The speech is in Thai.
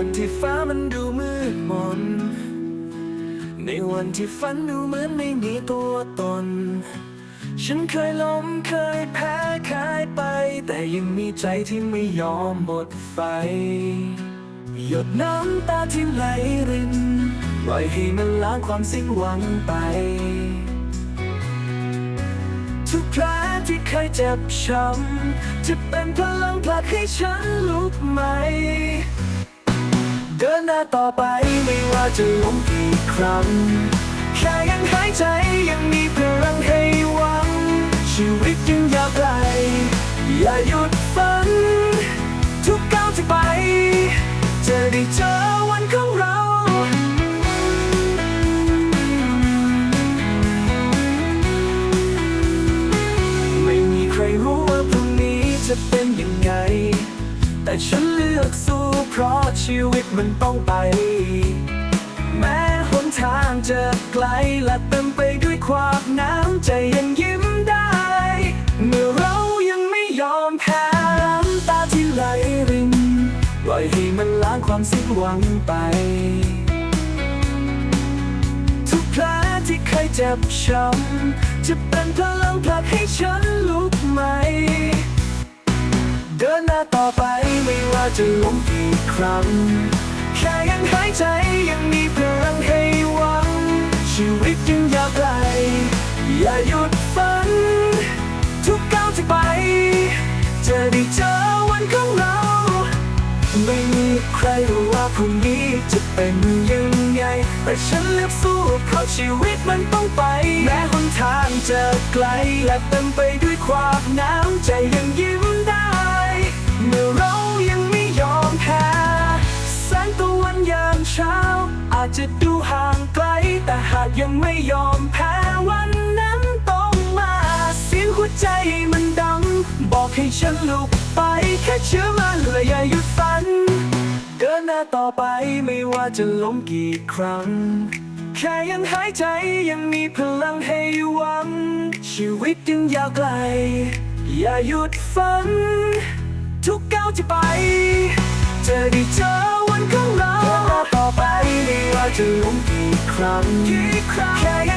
วันที่ฟ้ามันดูมืดมน ในวันที่ฝันดูเหมือนไม่มีตัวตน ฉันเคยล้มเคยแพ้เคยไป แต่ยังมีใจที่ไม่ยอมหมดไฟ หยดน้ำตาที่ไหลรินปล่อยให้มันล้างความสิ้นหวังไป ทุกแผลที่เคยเจ็บช้ำจะเป็นพลังผลักให้ฉันลุกใหม่ เดินหน้าต่อไปไม่ว่าจะล้มกี่ครั้ง แค่ยังหายใจยังมีพลังให้หวัง ชีวิตยังยาวไกล อย่าหยุดฝัน ทุกก้าวที่ไป จะได้เจอวันของเราไม่มีใครรู้ว่าพรุ่งนี้จะเป็นยังไง แต่ฉันเลือกสู้ ราะชีวิตมันต้องไป แม้หนทางจะไกลและเต็มไปด้วยความน้ำใจยังยิ้มได้ เมื่อเรายังไม่ยอมแพ้น้ำตาที่ไหลรินปล่อยให้มันล้างความสิ้นหวังไป ทุกแผลที่เคยเจ็บช้ำจะเป็นพลังผลักให้ฉันลุกใหม่ เดินหน้าต่อไป จะล้มกี่ครั้ง แค่ยังหายใจยังมีพลังให้หวัง ชีวิตยังยาวไกล อย่าหยุดฝัน ทุกก้าวที่ไป จะได้เจอวันของเรา ไม่มีใครรู้ว่าพรุ่งนี้จะเป็นยังไง แต่ฉันเลือกสู้เพราะชีวิตมันต้องไป แม้หนทางจะไกลและเต็มไปด้วยความหน้ำใจยังยิ้ม หากยังไม่ยอมแพ้วันนั้นต้องมา เสียงหัวใจมันดัง บอกให้ฉันลุกไปแค่เชื่อมันและอย่าหยุดฝัน เดินหน้าต่อไปไม่ว่าจะล้มกี่ครั้ง แค่ยังหายใจยังมีพลังให้หวัง ชีวิตยังยาวไกล อย่าหยุดฝัน ทุกก้าวที่ไป จะได้เจอ ครั้งกี่ครั้ง แค่ยังหายใจยัง